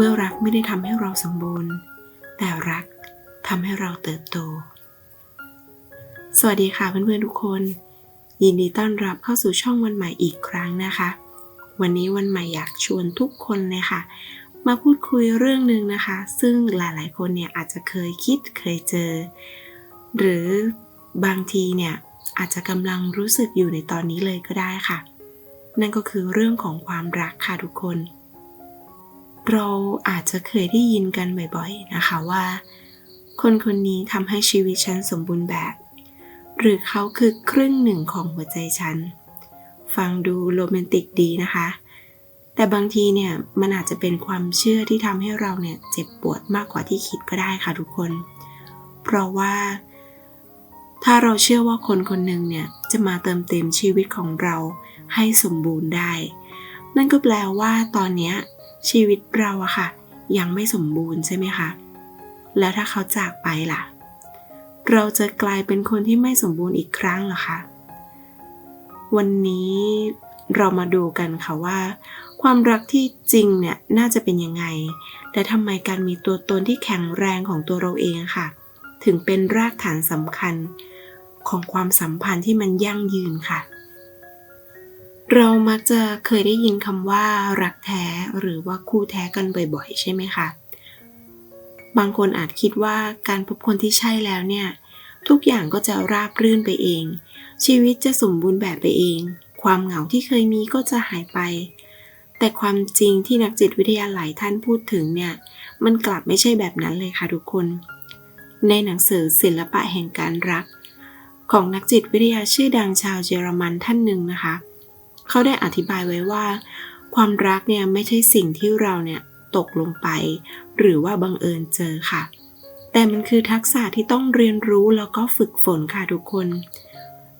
เมื่อรักไม่ได้ทำให้เราสมบูรณ์ แต่รักทำให้เราเติบโต สวัสดีค่ะเพื่อนๆทุกคน ยินดีต้อนรับเข้าสู่ช่องวันใหม่อีกครั้งนะคะ วันนี้วันใหม่อยากชวนทุกคนเลยค่ะ มาพูดคุยเรื่องหนึ่งนะคะ ซึ่งหลายๆคนเนี่ยอาจจะเคยคิดเคยเจอ หรือบางทีเนี่ยอาจจะกำลังรู้สึกอยู่ในตอนนี้เลยก็ได้ค่ะ นั่นก็คือเรื่องของความรักค่ะทุกคน เราอาจจะเคยได้ยินกันบ่อยๆนะคะว่า คนคนนี้ทำให้ชีวิตฉันสมบูรณ์แบบ หรือเขาคือครึ่งหนึ่งของหัวใจฉัน ฟังดูโรแมนติกดีนะคะ แต่บางทีเนี่ยมันอาจจะเป็นความเชื่อที่ทำให้เราเนี่ยเจ็บปวดมากกว่าที่คิดก็ได้ค่ะทุกคน เพราะว่า ถ้าเราเชื่อว่าคนคนหนึ่งเนี่ยจะมาเติมเต็มชีวิตของเราให้สมบูรณ์ได้ นั่นก็แปลว่าตอนเนี้ย ชีวิตเราอะค่ะ ยังไม่สมบูรณ์ใช่ไหมคะ แล้วถ้าเขาจากไปล่ะ เราจะกลายเป็นคนที่ไม่สมบูรณ์อีกครั้งหรอคะ วันนี้เรามาดูกันค่ะว่า ความรักที่จริงเนี่ยน่าจะเป็นยังไง และทำไมการมีตัวตนที่แข็งแรงของตัวเราเองค่ะ ถึงเป็นรากฐานสำคัญของความสัมพันธ์ที่มันยั่งยืนค่ะ เรามักจะเคยได้ยินคำว่ารักแท้หรือว่าคู่แท้กันบ่อยๆ ใช่ไหมคะ บางคนอาจคิดว่าการพบคนที่ใช่แล้วเนี่ย ทุกอย่างก็จะราบรื่นไปเอง ชีวิตจะสมบูรณ์แบบไปเอง ความเหงาที่เคยมีก็จะหายไป แต่ความจริงที่นักจิตวิทยาหลายท่านพูดถึงเนี่ย มันกลับไม่ใช่แบบนั้นเลยค่ะทุกคน ในหนังสือศิลปะแห่งการรัก ของนักจิตวิทยาชื่อดังชาวเยอรมันท่านหนึ่งนะคะเขาได้อธิบายไว้ว่า ความรักเนี่ยไม่ใช่สิ่งที่เราเนี่ยตกลงไป หรือว่าบังเอิญเจอค่ะ แต่มันคือทักษะที่ต้องเรียนรู้แล้วก็ฝึกฝนค่ะทุกคน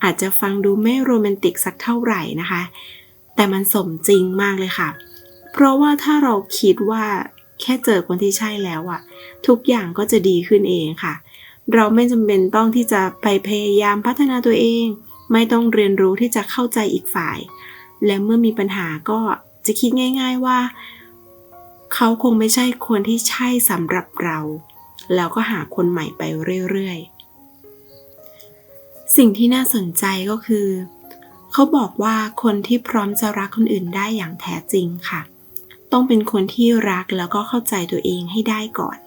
อาจจะฟังดูไม่โรแมนติกสักเท่าไหร่นะคะ แต่มันสมจริงมากเลยค่ะ เพราะว่าถ้าเราคิดว่าแค่เจอคนที่ใช่แล้วอะทุกอย่างก็จะดีขึ้นเองค่ะ เราไม่จำเป็นต้องที่จะไปพยายามพัฒนาตัวเอง ไม่ต้องเรียนรู้ที่จะเข้าใจอีกฝ่าย และเมื่อมีปัญหาก็จะคิดง่าย ๆว่า เขาคงไม่ใช่คนที่ใช่สำหรับเรา แล้วก็หาคนใหม่ไปเรื่อยๆ สิ่งที่น่าสนใจก็คือ เขาบอกว่าคนที่พร้อมจะรักคนอื่นได้อย่างแท้จริงค่ะ ต้องเป็นคนที่รักแล้วก็เข้าใจตัวเองให้ได้ก่อน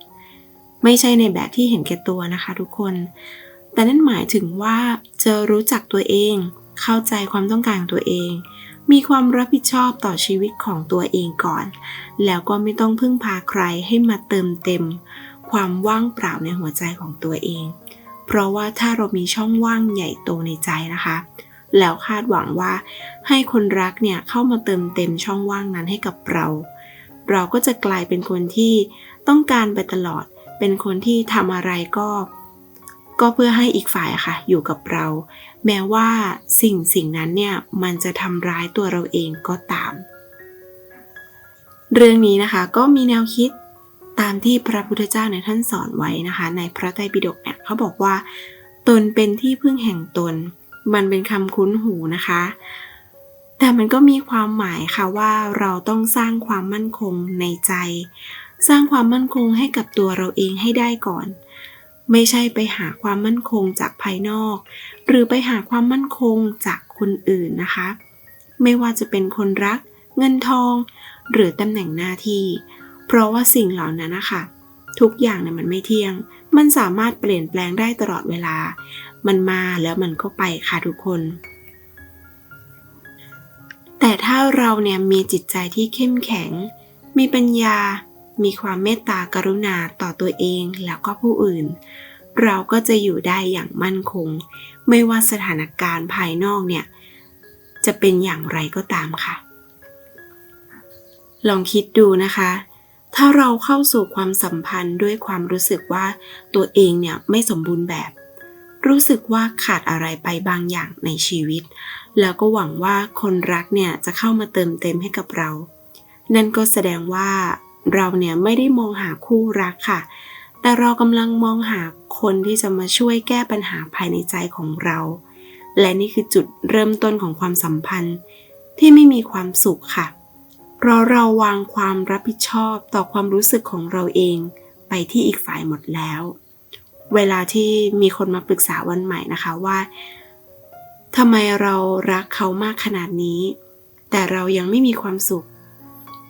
ไม่ใช่ในแบบที่เห็นแก่ตัวนะคะทุกคน แต่นั่นหมายถึงว่าจะรู้จักตัวเอง เข้าใจความต้องการของตัวเอง มีความรับผิดชอบต่อชีวิตของตัวเองก่อน แล้วก็ไม่ต้องพึ่งพาใครให้มาเติมเต็ม ความว่างเปล่าในหัวใจของตัวเอง เพราะว่าถ้าเรามีช่องว่างใหญ่โตในใจนะคะ แล้วคาดหวังว่า ให้คนรักเนี่ยเข้ามาเติมเต็มช่องว่างนั้นให้กับเรา เราก็จะกลายเป็นคนที่ต้องการไปตลอด เป็นคนที่ทำอะไรก็ ก็เพื่อให้อีกฝ่ายค่ะ อยู่กับเรา แม้ว่าสิ่งสิ่งนั้นเนี่ยมันจะทำร้ายตัวเราเองก็ตาม เรื่องนี้นะคะก็มีแนวคิดตามที่พระพุทธเจ้าในยท่านสอนไว้นะคะ ในพระไตรปิฎกเนี่ยเขาบอกว่า ตนเป็นที่พึ่งแห่งตน มันเป็นคำคุ้นหูนะคะ แต่มันก็มีความหมายค่ะว่าเราต้องสร้างความมั่นคงในใจ สร้างความมั่นคงให้กับตัวเราเองให้ได้ก่อน ไม่ใช่ไปหาความมั่นคงจากภายนอก หรือไปหาความมั่นคงจากคนอื่นนะคะ ไม่ว่าจะเป็นคนรัก เงินทอง หรือตำแหน่งหน้าที่ เพราะว่าสิ่งเหล่านั้นนะคะทุกอย่างเนี่ยมันไม่เที่ยง มันสามารถเปลี่ยนแปลงได้ตลอดเวลา มันมาแล้วมันก็ไปค่ะทุกคน แต่ถ้าเราเนี่ยมีจิตใจที่เข้มแข็ง มีปัญญา มีความเมตตากรุณาต่อตัวเองแล้วก็ผู้อื่น เราก็จะอยู่ได้อย่างมั่นคง ไม่ว่าสถานการณ์ภายนอกเนี่ย จะเป็นอย่างไรก็ตามค่ะ ลองคิดดูนะคะ ถ้าเราเข้าสู่ความสัมพันธ์ด้วยความรู้สึกว่าตัวเองเนี่ยไม่สมบูรณ์แบบ รู้สึกว่าขาดอะไรไปบางอย่างในชีวิต แล้วก็หวังว่าคนรักเนี่ยจะเข้ามาเติมเต็มให้กับเรา นั่นก็แสดงว่า เราเนี่ยไม่ได้มองหาคู่รักค่ะ แต่เรากำลังมองหาคนที่จะมาช่วยแก้ปัญหาภายในใจของเรา และนี่คือจุดเริ่มต้นของความสัมพันธ์ที่ไม่มีความสุขค่ะ เพราะเราวางความรับผิดชอบต่อความรู้สึกของเราเองไปที่อีกฝ่ายหมดแล้ว เวลาที่มีคนมาปรึกษาวันใหม่นะคะว่าทำไมเรารักเขามากขนาดนี้ แต่เรายังไม่มีความสุข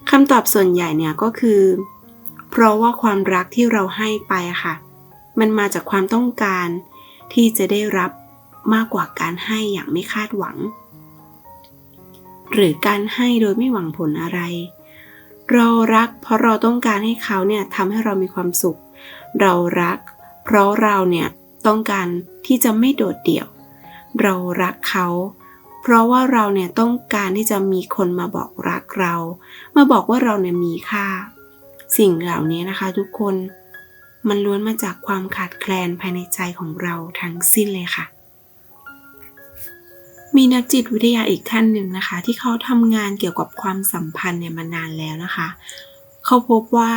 คำตอบส่วนใหญ่เนี่ยก็คือ เพราะว่าความรักที่เราให้ไปค่ะ มันมาจากความต้องการที่จะได้รับมากกว่าการให้อย่างไม่คาดหวัง หรือการให้โดยไม่หวังผลอะไร เรารักเพราะเราต้องการให้เขาเนี่ยทำให้เรามีความสุข เรารัก เพราะเราเนี่ยต้องการที่จะไม่โดดเดี่ยว เรารักเขา เพราะว่าเราเนี่ยต้องการที่จะมีคนมาบอกรักเรา มาบอกว่าเราเนี่ยมีค่า สิ่งเหล่านี้นะคะ ทุกคนมันล้วนมาจากความขาดแคลนภายในใจของเราทั้งสิ้นเลยค่ะ มีนักจิตวิทยาอีกท่านหนึ่งนะคะ ที่เขาทำงานเกี่ยวกับความสัมพันธ์เนี่ยมานานแล้วนะคะ เขาพบว่า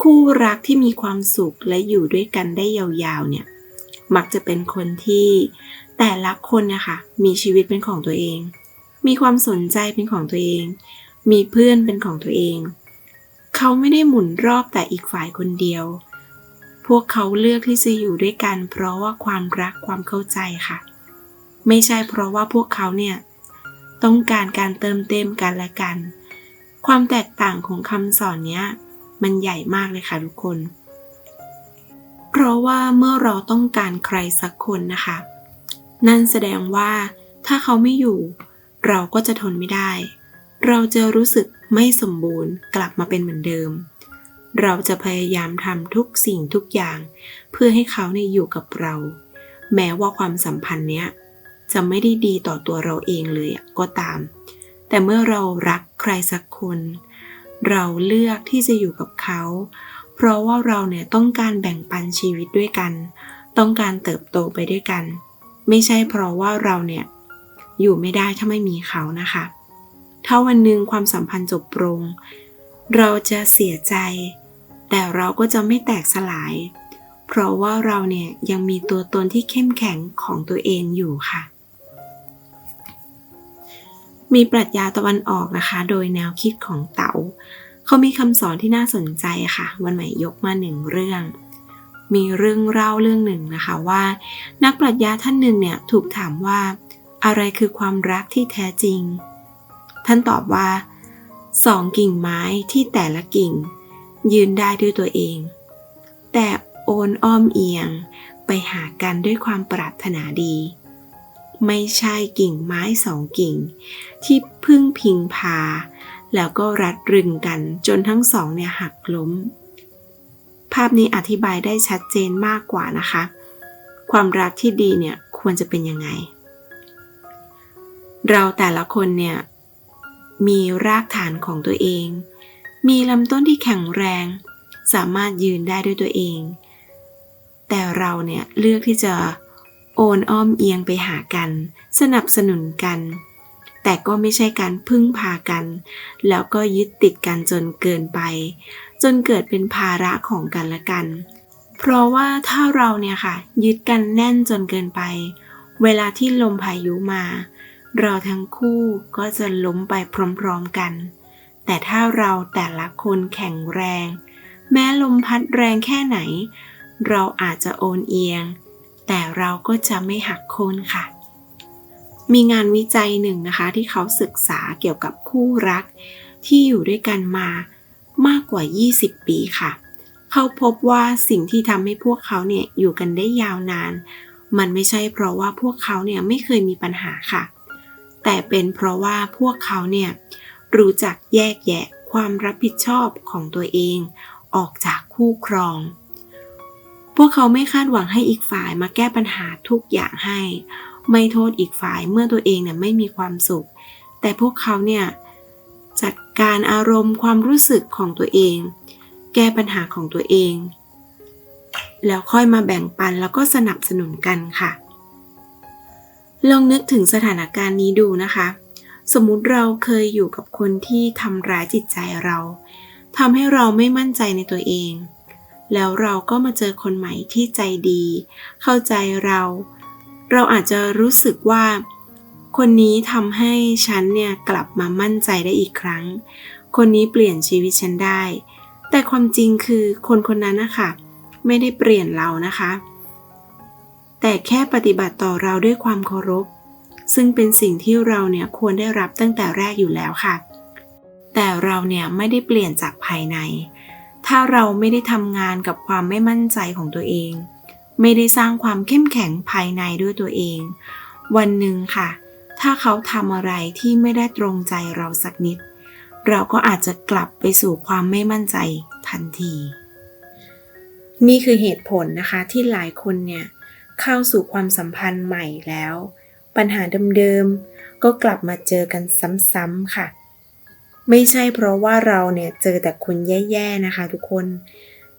คู่รักที่มีความสุขและอยู่ด้วยกันได้ยาวๆเนี่ยมักจะเป็นคนที่ แต่ละคนนะคะมีชีวิตเป็นของตัวเอง มีความสนใจเป็นของตัวเอง มีเพื่อนเป็นของตัวเอง เขาไม่ได้หมุนรอบแต่อีกฝ่ายคนเดียว พวกเขาเลือกที่จะอยู่ด้วยกัน เพราะว่าความรักความเข้าใจค่ะ ไม่ใช่เพราะว่าพวกเขาเนี่ยต้องการการเติมเต็มกันและกัน ความแตกต่างของคำสอนเนี้ยมันใหญ่มากเลยค่ะทุกคน เพราะว่าเมื่อเราต้องการใครสักคนนะคะ นั่นแสดงว่า ถ้าเขาไม่อยู่ เราก็จะทนไม่ได้ เราจะรู้สึกไม่สมบูรณ์กลับมาเป็นเหมือนเดิม เราจะพยายามทำทุกสิ่งทุกอย่าง เพื่อให้เขาในอยู่กับเรา แม้ว่าความสัมพันธ์เนี้ยจะไม่ได้ดีต่อตัวเราเองเลยก็ตาม แต่เมื่อเรารักใครสักคน เราเลือกที่จะอยู่กับเขา เพราะว่าเราเนี่ยต้องการแบ่งปันชีวิตด้วยกัน ต้องการเติบโตไปด้วยกัน ไม่ใช่เพราะว่าเราเนี่ยอยู่ไม่ได้ถ้าไม่มีเขานะคะ ถ้าวันหนึ่งความสัมพันธ์จบลง เราจะเสียใจ แต่เราก็จะไม่แตกสลาย เพราะว่าเราเนี่ยยังมีตัวตนที่เข้มแข็งของตัวเองอยู่ค่ะ มีปรัชญาตะวันออกนะคะ โดยแนวคิดของเต๋าเขามีคำสอนที่น่าสนใจค่ะ วันใหม่ยกมาหนึ่งเรื่อง มีเรื่องเล่าเรื่องหนึ่งนะคะว่า นักปรัชญาท่านหนึ่งเนี่ยถูกถามว่า อะไรคือความรักที่แท้จริง ท่านตอบว่าสองกิ่งไม้ที่แต่ละกิ่ง ยืนได้ด้วยตัวเอง แต่โอนอ้อมเอียงไปหากันด้วยความปรารถนาดี ไม่ใช่กิ่งไม้สองกิ่ง ที่พึ่งพิงพา แล้วก็รัดรึงกันจนทั้งสองเนี่ยหักล้ม ภาพนี้อธิบายได้ชัดเจนมากกว่านะคะ ความรักที่ดีเนี่ยควรจะเป็นยังไง เราแต่ละคนเนี่ยมีรากฐานของตัวเอง มีลำต้นที่แข็งแรง สามารถยืนได้ด้วยตัวเอง แต่เราเนี่ยเลือกที่จะโอนอ้อมเอียงไปหากัน สนับสนุนกัน แต่ก็ไม่ใช่การพึ่งพากัน แล้วก็ยึดติดกันจนเกินไป จนเกิดเป็นภาระของกันและกัน เพราะว่าถ้าเราเนี่ยค่ะ ยึดกันแน่นจนเกินไป เวลาที่ลมพายุมา เราทั้งคู่ก็จะล้มไปพร้อมๆกัน แต่ถ้าเราแต่ละคนแข็งแรง แม้ลมพัดแรงแค่ไหน เราอาจจะโอนเอียง แต่เราก็จะไม่หักโค่นค่ะมีงานวิจัยหนึ่งนะคะที่เขาศึกษาเกี่ยวกับคู่รักที่อยู่ด้วยกันมา มากกว่า 20 ปีค่ะ เขาพบว่าสิ่งที่ทำให้พวกเขาเนี่ยอยู่กันได้ยาวนาน มันไม่ใช่เพราะว่าพวกเขาเนี่ยไม่เคยมีปัญหาค่ะ แต่เป็นเพราะว่าพวกเขาเนี่ยรู้จักแยกแยะความรับผิดชอบของตัวเอง ออกจากคู่ครอง พวกเขาไม่คาดหวังให้อีกฝ่ายมาแก้ปัญหาทุกอย่างให้ ไม่โทษอีกฝ่ายเมื่อตัวเองเนี่ยไม่มีความสุข แต่พวกเขาเนี่ย จัดการอารมณ์ความรู้สึกของตัวเอง แก้ปัญหาของตัวเอง แล้วค่อยมาแบ่งปันแล้วก็สนับสนุนกันค่ะ ลองนึกถึงสถานการณ์นี้ดูนะคะ สมมุติเราเคยอยู่กับคนที่ทำร้ายจิตใจเราทำให้เราไม่มั่นใจในตัวเอง แล้วเราก็มาเจอคนใหม่ที่ใจดี เข้าใจเรา เราอาจจะรู้สึกว่า คนนี้ทำให้ฉันเนี่ยกลับมามั่นใจได้อีกครั้ง คนนี้เปลี่ยนชีวิตฉันได้ แต่ความจริงคือคนคนนั้นนะคะไม่ได้เปลี่ยนเรานะคะ แต่แค่ปฏิบัติต่อเราด้วยความเคารพ ซึ่งเป็นสิ่งที่เราเนี่ยควรได้รับตั้งแต่แรกอยู่แล้วค่ะ แต่เราเนี่ยไม่ได้เปลี่ยนจากภายใน ถ้าเราไม่ได้ทำงานกับความไม่มั่นใจของตัวเอง ไม่ได้สร้างความเข้มแข็งภายในด้วยตัวเอง วันหนึ่งค่ะ ถ้าเขาทำอะไรที่ไม่ได้ตรงใจเราสักนิด เราก็อาจจะกลับไปสู่ความไม่มั่นใจทันที นี่คือเหตุผลนะคะที่หลายคนเนี่ยเข้าสู่ความสัมพันธ์ใหม่แล้ว ปัญหาเดิมๆก็กลับมาเจอกันซ้ำๆค่ะ ไม่ใช่เพราะว่าเราเนี่ยเจอแต่คนแย่ๆนะคะทุกคน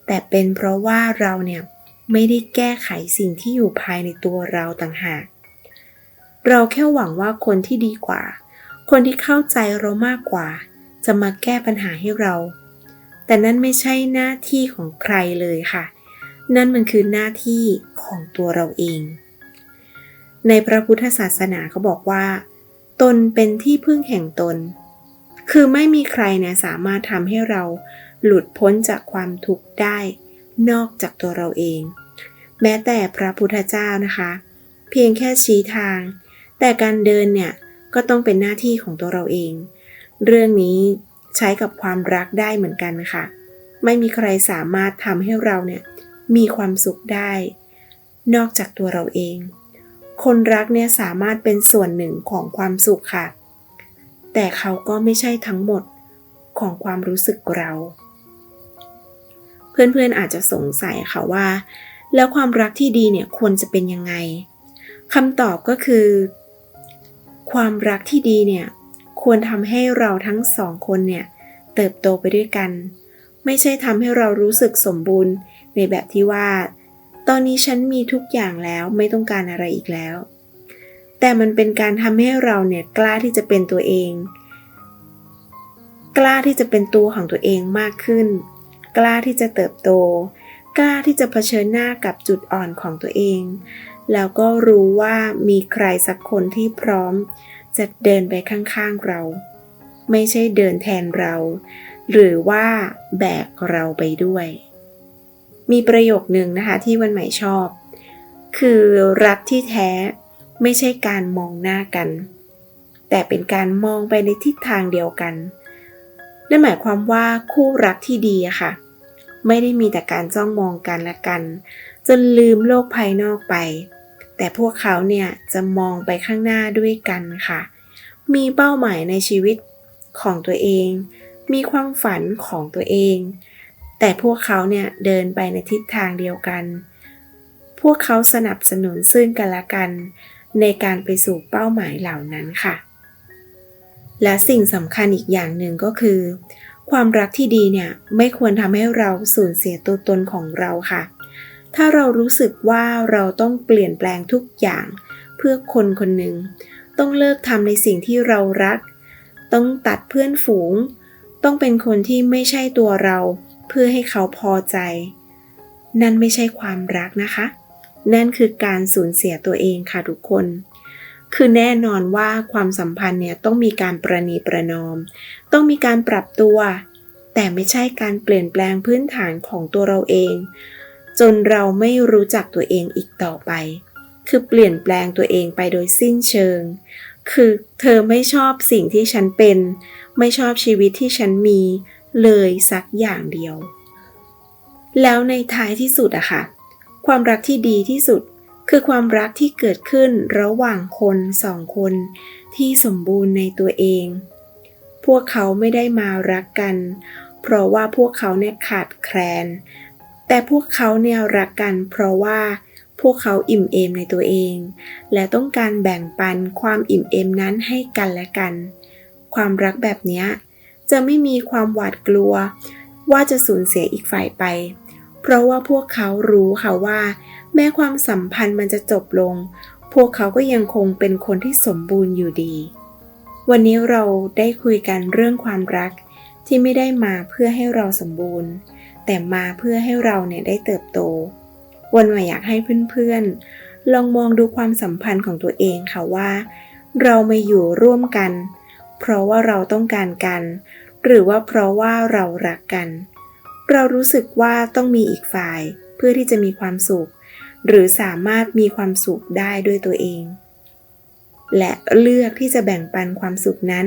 แต่เป็นเพราะว่าเราเนี่ยไม่ได้แก้ไขสิ่งที่อยู่ภายในตัวเราต่างหาก เราแค่หวังว่าคนที่ดีกว่า คนที่เข้าใจเรามากกว่า จะมาแก้ปัญหาให้เรา แต่นั่นไม่ใช่หน้าที่ของใครเลยค่ะ นั่นมันคือหน้าที่ของตัวเราเอง ในพระพุทธศาสนาเขาบอกว่า ตนเป็นที่พึ่งแห่งตน คือไม่มีใครเนี่ยสามารถทำให้เราหลุดพ้นจากความทุกข์ได้ นอกจากตัวเราเอง แม้แต่พระพุทธเจ้านะคะ เพียงแค่ชี้ทาง แต่การเดินเนี่ยก็ต้องเป็นหน้าที่ของตัวเราเอง เรื่องนี้ใช้กับความรักได้เหมือนกันค่ะ ไม่มีใครสามารถทำให้เราเนี่ยมีความสุขได้ นอกจากตัวเราเอง คนรักเนี่ยสามารถเป็นส่วนหนึ่งของความสุขค่ะ แต่เขาก็ไม่ใช่ทั้งหมดของความรู้สึกเรา เพื่อนๆอาจจะสงสัยค่ะว่า แล้วความรักที่ดีเนี่ยควรจะเป็นยังไงคำตอบก็คือ ความรักที่ดีเนี่ยควรทำให้เราทั้งสองคนเนี่ยเติบโตไปด้วยกัน ไม่ใช่ทำให้เรารู้สึกสมบูรณ์ในแบบที่ว่า ตอนนี้ฉันมีทุกอย่างแล้วไม่ต้องการอะไรอีกแล้ว แต่มันเป็นการทำให้เราเนี่ยกล้าที่จะเป็นตัวเอง กล้าที่จะเป็นตัวของตัวเองมากขึ้น กล้าที่จะเติบโต กล้าที่จะเผชิญหน้ากับจุดอ่อนของตัวเอง แล้วก็รู้ว่ามีใครสักคนที่พร้อม จะเดินไปข้างๆเรา ไม่ใช่เดินแทนเรา หรือว่าแบกเราไปด้วย มีประโยคหนึ่งนะคะที่วันใหม่ชอบ คือรักที่แท้ไม่ใช่การมองหน้ากัน แต่เป็นการมองไปในทิศทางเดียวกันนั่นหมายความว่าคู่รักที่ดีอะค่ะ ไม่ได้มีแต่การจ้องมองกันและกันจนลืมโลกภายนอกไป แต่พวกเขาเนี่ยจะมองไปข้างหน้าด้วยกันค่ะ มีเป้าหมายในชีวิตของตัวเอง มีความฝันของตัวเอง แต่พวกเขาเนี่ยเดินไปในทิศทางเดียวกัน พวกเขาสนับสนุนซึ่งกันและกัน ในการไปสู่เป้าหมายเหล่านั้นค่ะ และสิ่งสำคัญอีกอย่างหนึ่งก็คือ ความรักที่ดีเนี่ยไม่ควรทำให้เราสูญเสียตัวตนของเราค่ะ ถ้าเรารู้สึกว่าเราต้องเปลี่ยนแปลงทุกอย่าง เพื่อคนคนหนึ่ง ต้องเลิกทำในสิ่งที่เรารัก ต้องตัดเพื่อนฝูง ต้องเป็นคนที่ไม่ใช่ตัวเรา เพื่อให้เขาพอใจ นั่นไม่ใช่ความรักนะคะ นั่นคือการสูญเสียตัวเองค่ะทุกคน คือแน่นอนว่าความสัมพันธ์เนี่ยต้องมีการประนีประนอม ต้องมีการปรับตัว แต่ไม่ใช่การเปลี่ยนแปลงพื้นฐานของตัวเราเอง จนเราไม่รู้จักตัวเองอีกต่อไป คือเปลี่ยนแปลงตัวเองไปโดยสิ้นเชิง คือเธอไม่ชอบสิ่งที่ฉันเป็น ไม่ชอบชีวิตที่ฉันมีเลยสักอย่างเดียว แล้วในท้ายที่สุดอะค่ะ ความรักที่ดีที่สุดคือความรักที่เกิดขึ้นระหว่างคนสองคนที่สมบูรณ์ในตัวเอง พวกเขาไม่ได้มารักกัน เพราะว่าพวกเขาเนี่ยขาดแคลน แต่พวกเขาเนี่ยรักกันเพราะว่าพวกเขาอิ่มเอมในตัวเอง และต้องการแบ่งปันความอิ่มเอมนั้นให้กันและกัน ความรักแบบนี้จะไม่มีความหวาดกลัว ว่าจะสูญเสียอีกฝ่ายไป เพราะว่าพวกเขารู้ค่ะว่า แม้ความสัมพันธ์มันจะจบลง พวกเขาก็ยังคงเป็นคนที่สมบูรณ์อยู่ดี วันนี้เราได้คุยกันเรื่องความรักที่ไม่ได้มาเพื่อให้เราสมบูรณ์ แต่มาเพื่อให้เราเนี่ยได้เติบโต วันใหม่อยากให้เพื่อนๆ ลองมองดูความสัมพันธ์ของตัวเองค่ะว่า เรามาอยู่ร่วมกัน เพราะว่าเราต้องการกัน หรือว่าเพราะว่าเรารักกัน เรารู้สึกว่าต้องมีอีกฝ่ายเพื่อที่จะมีความสุข หรือสามารถมีความสุขได้ด้วยตัวเอง และเลือกที่จะแบ่งปันความสุขนั้น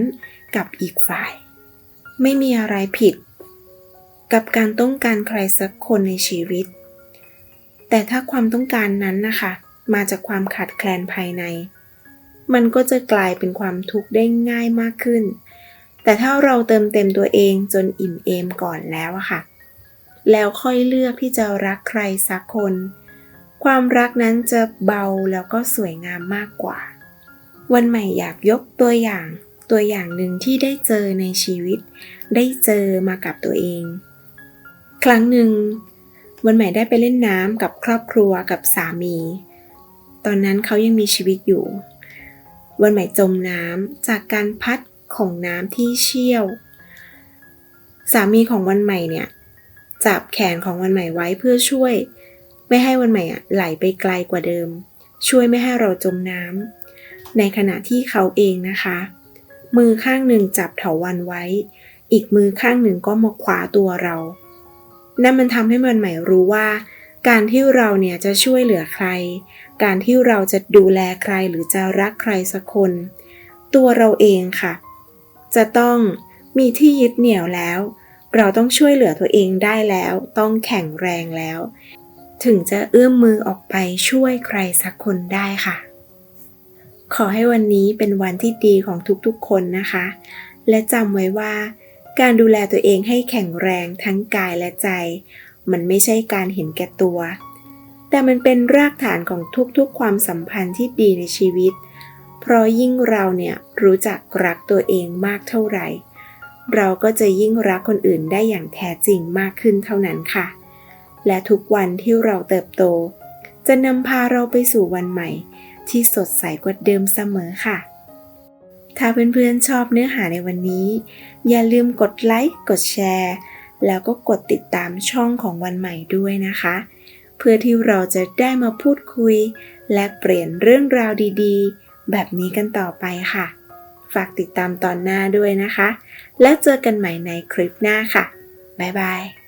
กับอีกฝ่าย ไม่มีอะไรผิด กับการต้องการใครสักคนในชีวิต แต่ถ้าความต้องการนั้นนะคะ มาจากความขาดแคลนภายใน มันก็จะกลายเป็นความทุกข์ได้ง่ายมากขึ้น แต่ถ้าเราเติมเต็มตัวเองจนอิ่มเอมก่อนแล้วอะค่ะ แล้วค่อยเลือกที่จะรักใครสักคน ความรักนั้นจะเบาแล้วก็สวยงามมากกว่า วันใหม่อยากยกตัวอย่างตัวอย่างหนึ่งที่ได้เจอในชีวิต ได้เจอมากับตัวเอง ครั้งหนึ่ง วันใหม่ได้ไปเล่นน้ำกับครอบครัวกับสามี ตอนนั้นเขายังมีชีวิตอยู่ วันใหม่จมน้ำจากการพัดของน้ำที่เชี่ยว สามีของวันใหม่เนี่ยจับแขนของวันใหม่ไว้เพื่อช่วย ไม่ให้วันใหม่อะไหลไปไกลกว่าเดิม ช่วยไม่ให้เราจมน้ำในขณะที่เขาเองนะคะ มือข้างหนึ่งจับเถาวันไว้ อีกมือข้างหนึ่งก็มาคว้าตัวเรา นั่นมันทำให้วันใหม่รู้ว่า การที่เราเนี่ยจะช่วยเหลือใคร การที่เราจะดูแลใครหรือจะรักใครสักคน ตัวเราเองค่ะ จะต้องมีที่ยึดเหนี่ยวแล้ว เราต้องช่วยเหลือตัวเองได้แล้ว ต้องแข็งแรงแล้ว ถึงจะเอื้อมมือออกไปช่วยใครสักคนได้ค่ะ ขอให้วันนี้เป็นวันที่ดีของทุกๆคนนะคะ และจำไว้ว่า การดูแลตัวเองให้แข็งแรงทั้งกายและใจ มันไม่ใช่การเห็นแก่ตัว แต่มันเป็นรากฐานของทุกๆ ความสัมพันธ์ที่ดีในชีวิต เพราะยิ่งเราเนี่ยรู้จักรักตัวเองมากเท่าไหร่ เราก็จะยิ่งรักคนอื่นได้อย่างแท้จริงมากขึ้นเท่านั้นค่ะ และทุกวันที่เราเติบโต จะนำพาเราไปสู่วันใหม่ ที่สดใสกว่าเดิมเสมอค่ะ ถ้าเพื่อนๆชอบเนื้อหาในวันนี้ อย่าลืมกดไลค์ กดแชร์ แล้วก็กดติดตามช่องของวันใหม่ด้วยนะคะ เพื่อที่เราจะได้มาพูดคุย และเปลี่ยนเรื่องราวดีๆ แบบนี้กันต่อไปค่ะ ฝากติดตามตอนหน้าด้วยนะคะ แล้วเจอกันใหม่ในคลิปหน้าค่ะ บ๊ายบาย